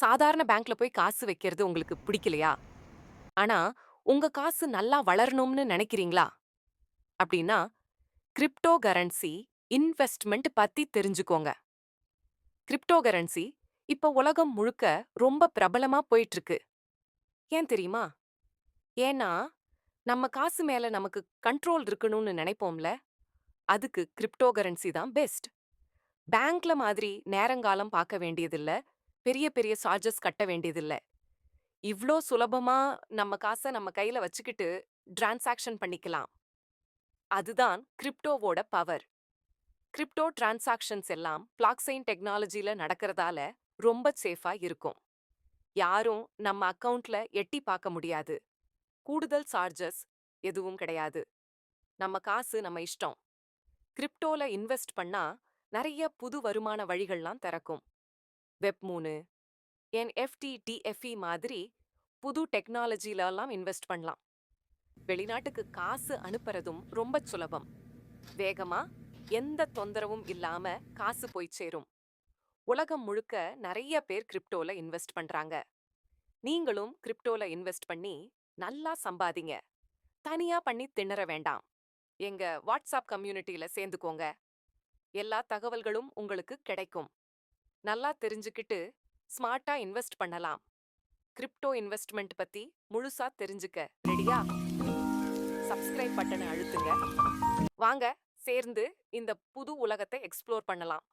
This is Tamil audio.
சாதாரண பேங்க்ல போய் காசு வைக்கிறது உங்களுக்கு பிடிக்கலையா? ஆனா, உங்க காசு நல்லா வளரணும்னு நினைக்கிறீங்களா? அப்படின்னா, கிரிப்டோ கரன்சி இன்வெஸ்ட்மெண்ட் பத்தி தெரிஞ்சுக்கோங்க. கிரிப்டோ கரன்சி இப்ப உலகம் முழுக்க ரொம்ப பிரபலமா போயிட்டு இருக்கு. ஏன் தெரியுமா? ஏன்னா, நம்ம காசு மேல நமக்கு கண்ட்ரோல் இருக்கணும்னு நினைப்போம்ல, அதுக்கு கிரிப்டோ கரன்சி தான் பெஸ்ட். பேங்க்ல மாதிரி நேரங்காலம் பார்க்க வேண்டியதில்ல, பெரிய பெரிய சார்ஜஸ் கட்ட வேண்டியதில்ல. இவ்ளோ சுலபமா நம்ம காச நம்ம கையில வச்சுக்கிட்டு டிரான்சாக்ஷன் பண்ணிக்கலாம். அதுதான் கிரிப்டோவோட பவர். கிரிப்டோ டிரான்சாக்ஷன்ஸ் எல்லாம் பிளாக்செயின் டெக்னாலஜில நடக்கிறதால ரொம்ப சேஃபா இருக்கும். யாரும் நம்ம அக்கவுண்ட்ல எட்டி பார்க்க முடியாது. கூடுதல் சார்ஜஸ் எதுவும் கிடையாது. நம்ம காசு நம்ம இஷ்டம். கிரிப்டோல இன்வெஸ்ட் பண்ணா நிறைய புது வருமான வழிகள்லாம் திறக்கும். வெப் மூணு என்எஃப்டி டிஎஃப்இ மாதிரி புது டெக்னாலஜிலலாம் இன்வெஸ்ட் பண்ணலாம். வெளிநாட்டுக்கு காசு அனுப்புறதும் ரொம்ப சுலபம். வேகமா எந்த தொந்தரவும் இல்லாம காசு போய் சேரும். உலகம் முழுக்க நிறைய பேர் கிரிப்டோல இன்வெஸ்ட் பண்றாங்க. நீங்களும் கிரிப்டோல இன்வெஸ்ட் பண்ணி நல்லா சம்பாதிங்க. தனியா பண்ணி திணற வேண்டாம். எங்க வாட்ஸ்அப் கம்யூனிட்டில சேர்ந்துக்கோங்க. எல்லா தகவல்களும் உங்களுக்கு கிடைக்கும். நல்லா தெரிஞ்சுக்கிட்டு ஸ்மார்ட்டா இன்வெஸ்ட் பண்ணலாம். கிரிப்டோ இன்வெஸ்ட்மெண்ட் பத்தி முழுசா தெரிஞ்சுக்க ரெடியா? சப்ஸ்கிரைப் பட்டனை அழுத்துங்க. வாங்க சேர்ந்து இந்த புது உலகத்தை எக்ஸ்ப்ளோர் பண்ணலாம்.